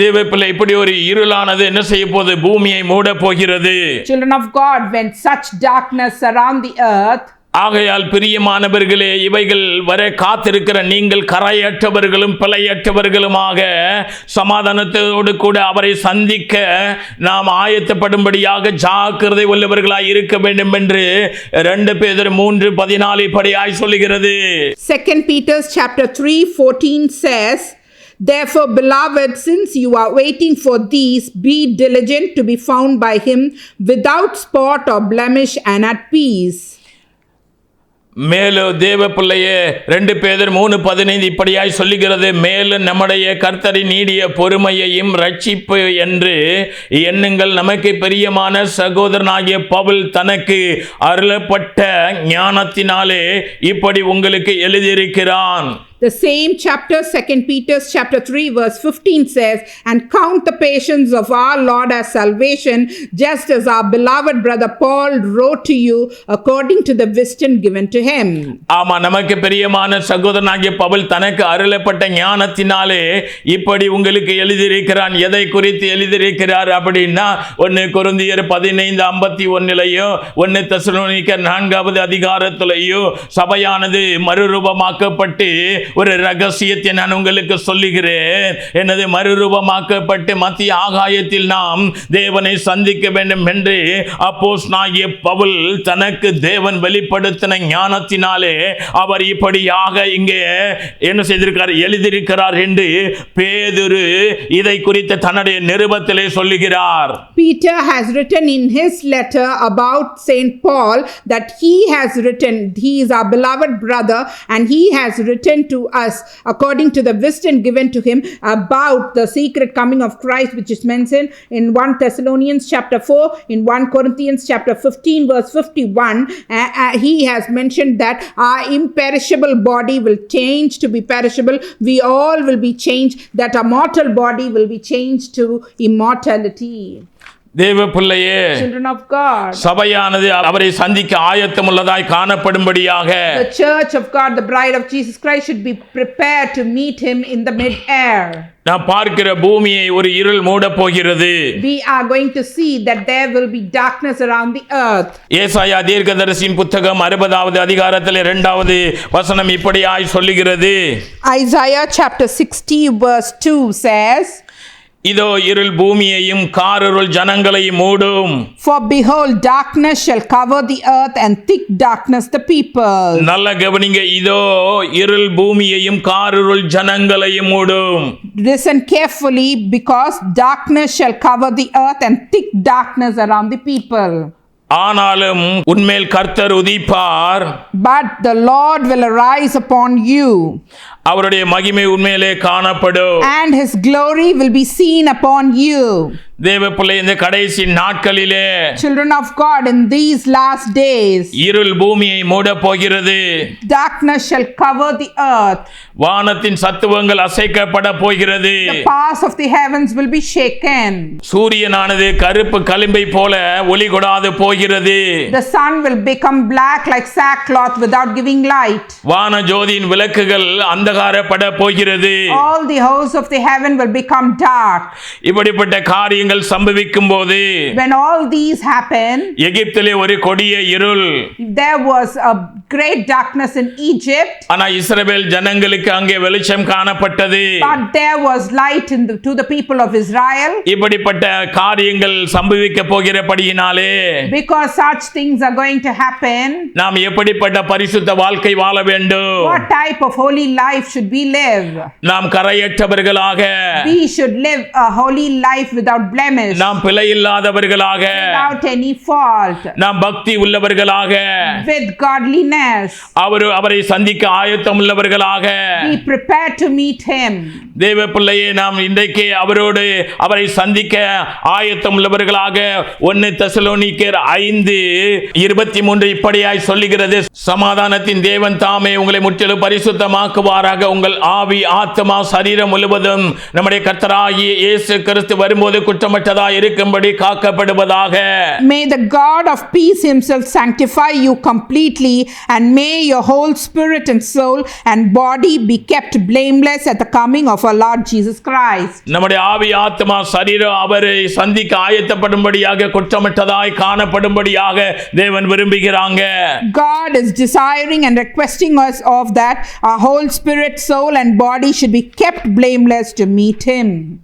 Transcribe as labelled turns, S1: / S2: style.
S1: தேவ பிள்ளை இப்படி ஒரு இருளானது என்ன செய்ய போகுது? பூமியை மூட போகிறது.
S2: Children of God, when such darkness surround the earth,
S1: ஆகையால் பிரியமானவர்களே இவைகள் வர காத்திருக்கிற நீங்கள் கரையற்றவர்களும் பிழையற்றவர்களுமாக சமாதானத்தோடு கூட அவரை சந்திக்க நாம் ஆயத்தப்படும்படியாக ஜாக்கிரதை உள்ளவர்களாய் இருக்க வேண்டும் என்று ரெண்டு பேர் மூன்று பதினாலு இப்படியாய் சொல்லுகிறது.
S2: 2 Peter chapter 3 14 says, Therefore, beloved, since you are waiting for these, be diligent to be found by him without spot or blemish and at peace.
S1: மேலும் தேவ பிள்ளையே ரெண்டு பேதர் மூணு பதினைந்து இப்படியாய் சொல்லுகிறது. மேலும் நம்முடைய கர்த்தரின் நீடிய பொறுமையையும் ரட்சிப்பு என்று எண்ணுங்கள். நமக்கு பிரியமான சகோதரனாகிய பவுல் தனக்கு அருளப்பட்ட ஞானத்தினாலே இப்படி உங்களுக்கு எழுதியிருக்கிறான்.
S2: The same chapter, 2 Peter chapter 3, verse 15 says, And count the patience of our Lord as salvation, just as our beloved brother Paul wrote to you according to the wisdom given to him.
S1: ஆமா நமக்கு பிரியமான சகோதரனாகிய பவுல் தனக்கு அருளப்பட்ட ஞானத்தினாலே இப்படி உங்களுக்கு எழுதியிருக்கிறான் எதை குறித்து எழுதியிருக்கிறார் அப்படின்னா ஒன்று குருந்தியர் பதினைந்து ஐம்பத்தி ஒன்னிலையும் ஒன்று தசுனிக்க நான்காவது அதிகாரத்திலையும் சபையானது மறுரூபமாக்கப்பட்டு ஒரு ரகசியத்தை நான் உங்களுக்கு சொல்லுகிறேன் எனது மறுரூபமாக்கப்பட்டு மத்திய ஆகாயத்தில் நாம் தேவனை சந்திக்க வேண்டும் என்று அப்போஸ் நாகிய பவுல் தனக்கு தேவன் வெளிப்படுத்தின ஞானத்தினாலே அவர் இப்படியாக இங்கே என்ன செய்திருக்கிறார் எழுதியிருக்கிறார் என்று பேதுரு இதை குறித்து தன்னுடைய நிருபத்திலே சொல்லுகிறார்
S2: Peter has written in his letter about St. Paul that he has written, he is our beloved brother, and he has written to us according to the wisdom given to him about the secret coming of Christ, which is mentioned in 1 Thessalonians chapter 4, in 1 Corinthians chapter 15, verse 51. Uh, uh, he has mentioned that our imperishable body will change to be perishable. We all will be changed, that our mortal body will be changed to immortality.
S1: தேவ பிள்ளையே
S2: Children of God.
S1: சபையானது அவரை சந்திக்க ஆயத்தமுள்ளதாய் காணப்படும்படியாக
S2: The church of God, the bride of Jesus Christ, should be prepared to meet him in the mid-air.
S1: நாம் பார்க்கிற பூமியை ஒரு இருள் மூடப் போகிறது
S2: We are going to see that there will be darkness around the earth.
S1: ஏசாயா தீர்க்கதரிசியின் புத்தகம் அறுபதாவது அதிகாரத்தில் இரண்டாவது வசனம் இப்படியாய் சொல்லுகிறது
S2: Isaiah chapter 60, verse 2 says,
S1: இதோ இருள் பூமியையும் காரிருள் ஜனங்களையும் மூடும்
S2: For behold, darkness shall cover the earth, and thick darkness the people.
S1: நல்ல கவனிங்க இதோ இருள் பூமியையும் காரிருள் ஜனங்களையும் மூடும்
S2: Listen carefully, because darkness shall cover the earth, and thick darkness around the people.
S1: ஆனாலும் உன்மேல் கர்த்தர் உதிப்பார்
S2: But the Lord will arise upon you,
S1: அவருடைய மகிமை உண்மையிலே காணப்படும்
S2: and his glory will be seen upon you.
S1: தேவ பிள்ளை இந்த கடைசி நாட்களிலே
S2: Children of God, in these last days,
S1: இருள் பூமியை மூடப் போகிறது
S2: darkness shall cover the earth.
S1: வானத்தின் சத்துவங்கள் அசைக்கப்பட போகிறது
S2: The powers of the heavens will be shaken.
S1: சூரியனானது கருப்பு களிம்பை போல ஒளி கொடாது போகிறது
S2: The sun will become black like sackcloth without giving light.
S1: வான ஜோதியின் விளக்குகள் அந்தகாரப்பட போகிறது
S2: All the hosts of the heaven will become dark.
S1: இப்படிப்பட்ட காரியங்கள் சம்பவிக்கும் போது
S2: When all these happen,
S1: எகிப்திலே ஒரு கொடிய இருள்
S2: there was a great darkness in Egypt,
S1: ஆனா இஸ்ரவேல் ஜனங்களுக்கு அங்கே வெளிச்சம் காணப்பட்டது
S2: but there was light in the, to the people of Israel.
S1: இப்படிப்பட்ட காரியங்கள் சம்பவிக்க போகிறபடியினாலே
S2: Because such things are going to happen,
S1: நாம் எப்படிப்பட்ட பரிசுத்த வாழ்க்கை வாழ வேண்டும்?
S2: What type of holy life should we live?
S1: நாம் கரையற்றவர்களாக.
S2: We should live a holy life without blemish,
S1: நாம் பிழை இல்லாதவர்களாக.
S2: Without any fault,
S1: நாம் பக்தி உள்ளவர்களாக.
S2: With godliness.
S1: அவர் அவரை சந்திக்க ஆயத்தம் உள்ளவர்களாக.
S2: Be prepared to meet Him.
S1: தேவ பிள்ளையே நாம் இன்றைக்கு அவரோடு அவரை சந்திக்க ஆயத்தம் உள்ளவர்களாக. ஒன்னு தெசலோனிக்கர் ஐந்து இருபத்தி மூன்று இப்படியாய் சொல்லுகிறது. சமாதானத்தின் தேவன் தாமே உங்களை முற்றிலும் பரிசுத்தமாக்குவாராக. உங்கள் ஆவி ஆத்மா சரீரம் முழுவதும் நம்முடைய கர்த்தராகிய இயேசு கிறிஸ்து வரும்போது குற்ற குற்றமற்றதா இருக்கும்படி காக்கப்படுவதாக.
S2: May the God of peace himself sanctify you completely, and may your whole spirit and soul and body be kept blameless at the coming of our Lord Jesus Christ.
S1: நம்முடைய ஆவி ஆத்மா சரீரம் அவரை சந்திக்க ஆயத்தப்படும்படியாக குற்றமற்றதாய் காணப்படும்படியாக தேவன் விரும்புகிறாங்க.
S2: God is desiring and requesting us of that our whole spirit, soul, and body should be kept blameless to meet Him.